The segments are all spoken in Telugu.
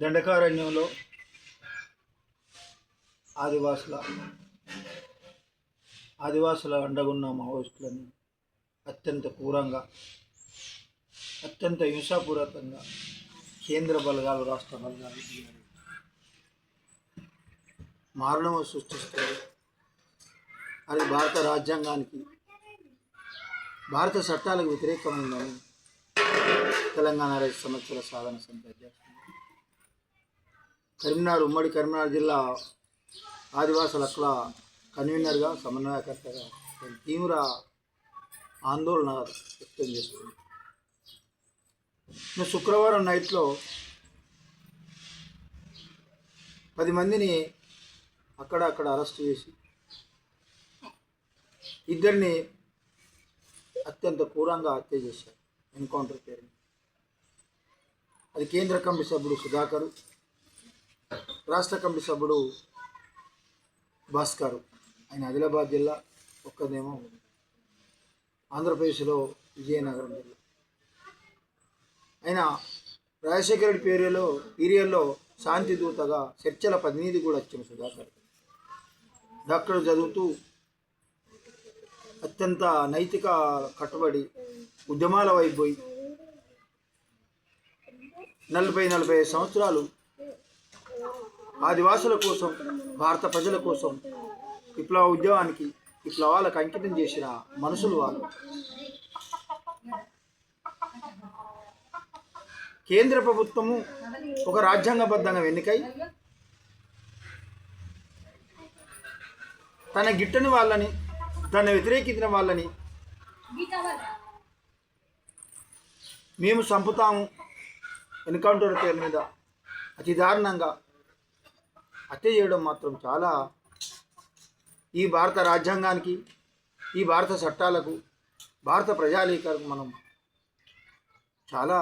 దండకారణ్యంలో ఆదివాసుల ఆదివాసుల అండగున్న మావోయిస్టులను అత్యంత క్రూరంగా అత్యంత హింసాపూర్వకంగా కేంద్ర బలగాలు రాష్ట్ర బలగాలు మారణం సృష్టిస్తారు అది భారత రాజ్యాంగానికి భారత చట్టాలకు వ్యతిరేకమైందని తెలంగాణ రైతు సమస్యల సాధన సమితి అధ్యక్షుడు. కరీంనగర్ ఉమ్మడి కరీంనగర్ జిల్లా ఆదివాసుల హక్కుల కన్వీనర్గా సమన్వయకర్తగా తీవ్ర ఆందోళన వ్యక్తం చేస్తుంది నేను శుక్రవారం నైట్లో పది మందిని అక్కడ అక్కడ అరెస్ట్ చేసి ఇద్దరిని అత్యంత క్రూరంగా హత్య చేశారు. ఎన్కౌంటర్ పేరు. అది కేంద్ర కమిటీ సభ్యుడు సుధాకర్ రాష్ట్ర కమిటీ సభ్యుడు భాస్కర్. ఆయన ఆదిలాబాద్ జిల్లా ఒక్కదేమో ఆంధ్రప్రదేశ్లో విజయనగరం జిల్లా. ఆయన రాజశేఖర రెడ్డి పేరులో ఏరియాలో శాంతి దూతగా చర్చల ప్రతినిధి కూడా వచ్చింది సుధాకర్. డాక్టర్ చదువుతూ అత్యంత నైతిక కట్టుబడి ఉద్యమాల వైపు పోయి నలభై నలభై ఐదు సంవత్సరాలు ఆదివాసుల కోసం భారత ప్రజల కోసం విప్లవ ఉద్యమానికి విప్లవాలకు అంకితం చేసిన మనుషులు వాళ్ళు కేంద్ర ప్రభుత్వము ఒక రాజ్యాంగబద్ధంగా ఎన్నికై తన గిట్టని వాళ్ళని తన వ్యతిరేకించిన వాళ్ళని మేము చంపుతాము. ఎన్కౌంటర్ పేరు మీద అతి దారుణంగా హత్య చేయడం మాత్రం చాలా ఈ భారత రాజ్యాంగానికి ఈ భారత చట్టాలకు భారత ప్రజాలీకరకు మనం చాలా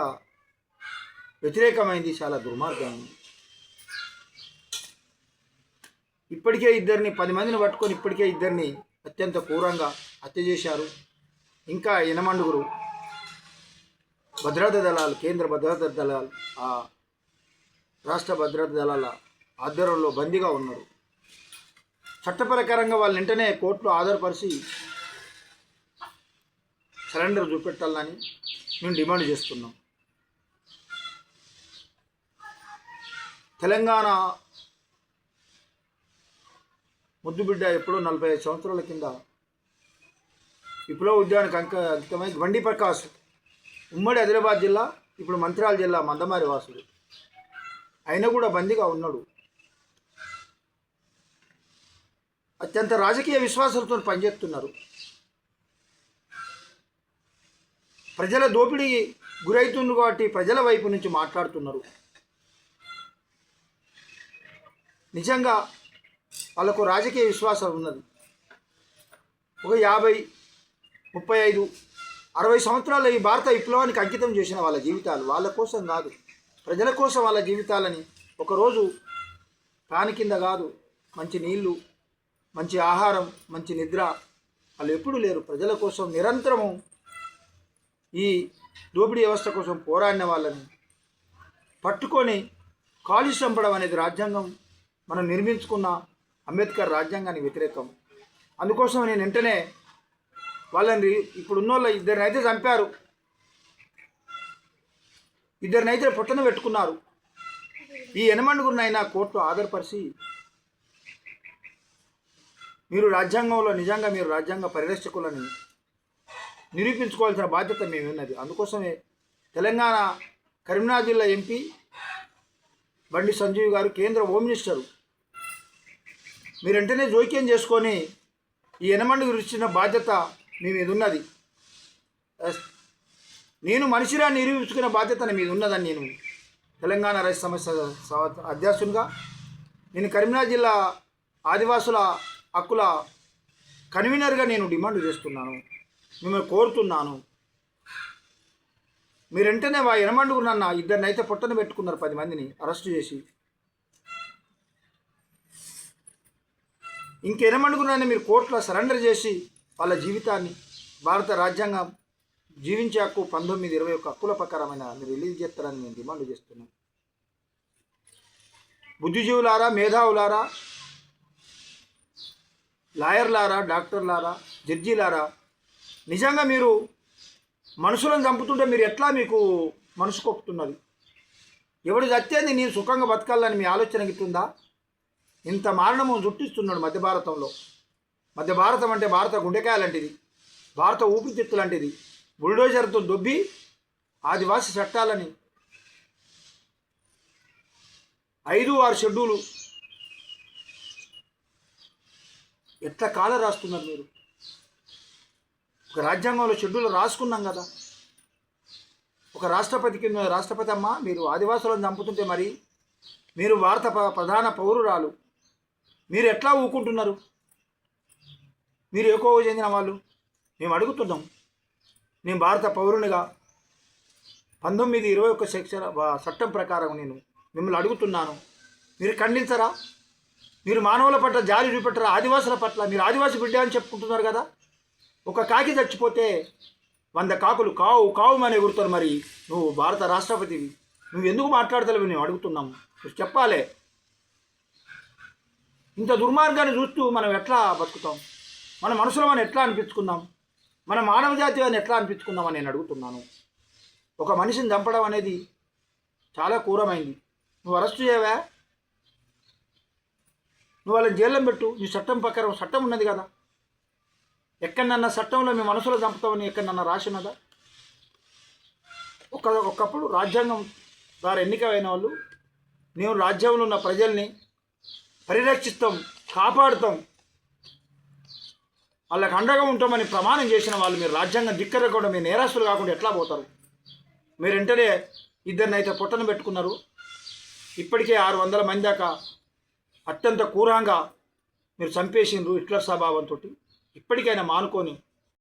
వ్యతిరేకమైంది చాలా దుర్మార్గమైంది. ఇప్పటికే ఇద్దరిని పది మందిని పట్టుకొని ఇప్పటికే ఇద్దరిని అత్యంత క్రూరంగా హత్య చేశారు. ఇంకా ఎనమండుగురు భద్రతా దళాలు కేంద్ర భద్రతా దళాలు ఆ రాష్ట్ర భద్రతా దళాల ఆధ్వర్యంలో బందీగా ఉన్నారు. చట్టపరకరంగా వాళ్ళు వెంటనే కోర్టులో ఆధారపరిచి సరెండర్ చూపెట్టాలని మేము డిమాండ్ చేస్తున్నాం. తెలంగాణ ముద్దుబిడ్డ ఎప్పుడో నలభై ఐదు సంవత్సరాల కింద విప్లవ ఉద్యానికి అంక అంకితమై బండి ప్రకాష్ ఉమ్మడి ఆదిలాబాద్ జిల్లా ఇప్పుడు మంత్రాల జిల్లా మందమారి వాసుడు. ఆయన కూడా బందీగా ఉన్నాడు. అత్యంత రాజకీయ విశ్వాసాలతో పనిచేస్తున్నారు. ప్రజల దోపిడీ గురైతుంది కాబట్టి ప్రజల వైపు నుంచి మాట్లాడుతున్నారు. నిజంగా వాళ్ళకు రాజకీయ విశ్వాసం ఉన్నది. ఒక యాభై ముప్పై ఐదు అరవై సంవత్సరాలు ఈ భారత విప్లవానికి అంకితం చేసిన వాళ్ళ జీవితాలు వాళ్ళ కోసం కాదు. ప్రజల కోసం వాళ్ళ జీవితాలని ఒకరోజు ఫ్యాన్ కింద కాదు మంచి నీళ్ళు మంచి ఆహారం మంచి నిద్ర వాళ్ళు ఎప్పుడూ లేరు. ప్రజల కోసం నిరంతరము ఈ దోపిడీ వ్యవస్థ కోసం పోరాడిన వాళ్ళని పట్టుకొని కాలు చంపడం అనేది రాజ్యాంగం మనం నిర్మించుకున్న అంబేద్కర్ రాజ్యాంగానికి వ్యతిరేకం. అందుకోసం నేను వెంటనే వాళ్ళని ఇప్పుడు ఉన్నోళ్ళ ఇద్దరిని అయితే చంపారు. ఇద్దరిని అయితే పుట్టన పెట్టుకున్నారు. ఈ ఎనమండుగురినైనా కోర్టు ఆధారపరిచి మీరు రాజ్యాంగంలో నిజంగా మీరు రాజ్యాంగ పరిరక్షకులని నిరూపించుకోవాల్సిన బాధ్యత మేము ఉన్నది అందుకోసమే తెలంగాణ కరీంనగర్ జిల్లా ఎంపీ బండి సంజీవ్ గారు కేంద్ర హోమ్ మినిస్టరు. మీరు వెంటనే జోక్యం చేసుకొని ఈ ఎనమండుగురు ఇచ్చిన బాధ్యత మీ మీద ఉన్నది నేను మనిషిరా నిరూపించుకునే బాధ్యత మీద ఉన్నదని నేను తెలంగాణ రైతు సమస్య అధ్యక్షునిగా నేను కరీంనగర్ జిల్లా ఆదివాసుల హక్కుల కన్వీనర్గా నేను డిమాండ్ చేస్తున్నాను. మిమ్మల్ని కోరుతున్నాను. మీరు వెంటనే వా ఎనమండుగురు నన్న ఇద్దరిని అయితే పొట్టన పెట్టుకున్నారు పది మందిని అరెస్ట్ చేసి. ఇంకెనమండుగురు నన్ను మీరు కోర్టులో సరెండర్ చేసి వాళ్ళ జీవితాన్ని భారత రాజ్యాంగం జీవించే హక్కు పంతొమ్మిది ఇరవై ఒక్క హక్కుల ప్రకారమైన మీరు రిలీజ్ చేస్తారని నేను డిమాండ్ చేస్తున్నాను. బుద్ధిజీవులారా మేధావులారా లాయర్లారా డాక్టర్లారా జడ్జీలారా నిజంగా మీరు మనుషులను చంపుతుంటే మీరు ఎట్లా మీకు మనసు కొప్పుతున్నది? ఎవడు చచ్చేది నేను సుఖంగా బతకాలని మీ ఆలోచన గిట్టుందా ఇంత మారణము చుట్టిస్తున్నాడు మధ్య భారతంలో. మధ్య భారతం అంటే భారత గుండెకాయ లాంటిది భారత ఊపిరితిత్తు లాంటిది. బుల్డోజర్తో దొబ్బి ఆదివాసి చట్టాలని ఐదు ఆరు షెడ్యూలు. ఎట్లా కాల రాస్తున్నారు మీరు? ఒక రాజ్యాంగంలో షెడ్యూల్ రాసుకున్నాం కదా. ఒక రాష్ట్రపతి కింద రాష్ట్రపతి అమ్మ మీరు ఆదివాసులను చంపుతుంటే మరి మీరు భారత ప్రధాన పౌరురాలు. మీరు ఎట్లా ఊకుంటున్నారు? మీరు ఎక్కువ చెందిన వాళ్ళు? మేము అడుగుతున్నాం. నేను భారత పౌరునిగా పంతొమ్మిది ఇరవై ఒక్క సెక్షన్ చట్టం ప్రకారం నేను మిమ్మల్ని అడుగుతున్నాను. మీరు ఖండించరా? మీరు మానవుల పట్ల జాలి చూపెట్టరా? ఆదివాసుల పట్ల మీరు ఆదివాసి బిడ్డ అని చెప్పుకుంటున్నారు కదా? ఒక కాకి చచ్చిపోతే వంద కాకులు కావు కావు అని ఎగురుతారు మరి. నువ్వు భారత రాష్ట్రపతివి. నువ్వు ఎందుకు మాట్లాడతలేవు? మేము అడుగుతున్నాము నువ్వు చెప్పాలే. ఇంత దుర్మార్గాన్ని చూస్తూ మనం ఎట్లా బతుకుతాం? మన మనసులో మనం ఎట్లా అనిపించుకుందాం? మన మానవ జాతి అని ఎట్లా అనిపించుకుందామని నేను అడుగుతున్నాను. ఒక మనిషిని చంపడం అనేది చాలా క్రూరమైంది. నువ్వు అరెస్ట్ చేయవా? నువ్వు వాళ్ళని జైల్లో పెట్టు. నీ చట్టం ప్రకారం చట్టం ఉన్నది కదా. ఎక్కడన్నా చట్టంలో మీ మనసులో చంపుతామని ఎక్కడన్నా రాసినదా ఒక ఒకప్పుడు రాజ్యాంగం ద్వారా ఎన్నికైన వాళ్ళు మేము రాజ్యంలో ఉన్న ప్రజల్ని పరిరక్షిస్తాం కాపాడుతాం వాళ్ళకి అండగా ఉంటామని ప్రమాణం చేసిన వాళ్ళు మీరు రాజ్యాంగం ధిక్కరకుండా మీరు నేరస్తులు కాకుండా ఎట్లా పోతారు? మీరు వెంటనే ఇద్దరిని అయితే పొట్టను పెట్టుకున్నారు. ఇప్పటికే ఆరు వందల మంది దాకా అత్యంత క్రూరంగా మీరు చంపేసిండ్రు హిట్లర్ స్వభావంతో ఇప్పటికైనా మానుకొని